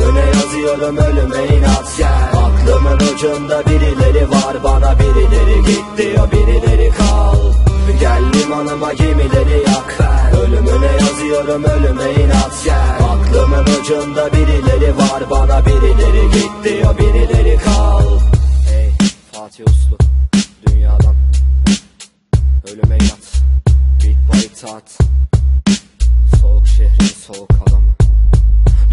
Ölümüne yazıyorum ölüme inat gel Aklımın ucunda birileri var bana birileri git diyor birileri kal. Gel limanıma gemileri yak Ölümüne yazıyorum ölüme inat gel Aklımın ucunda birileri var bana birileri git diyor birileri kal. Hey Fatih Uslu dünyadan Ölüme inat Beat by itaat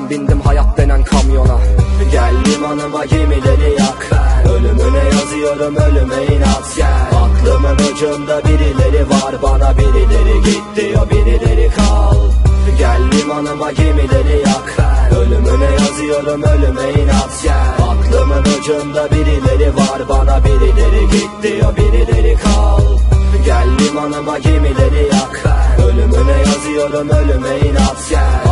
bindim hayat denen kamyona. Gel limanıma gemileri yak. Ölümüne yazıyorum ölüme inat. Gel. Aklımın ucunda birileri var bana birileri git diyor birileri kal. Gel limanıma gemileri yak. Ölümüne yazıyorum ölüme inat. Gel. Aklımın ucunda birileri var bana birileri git diyor birileri kal. Gel limanıma gemileri yak. Ölümüne yazıyorum ölüme inat. Gel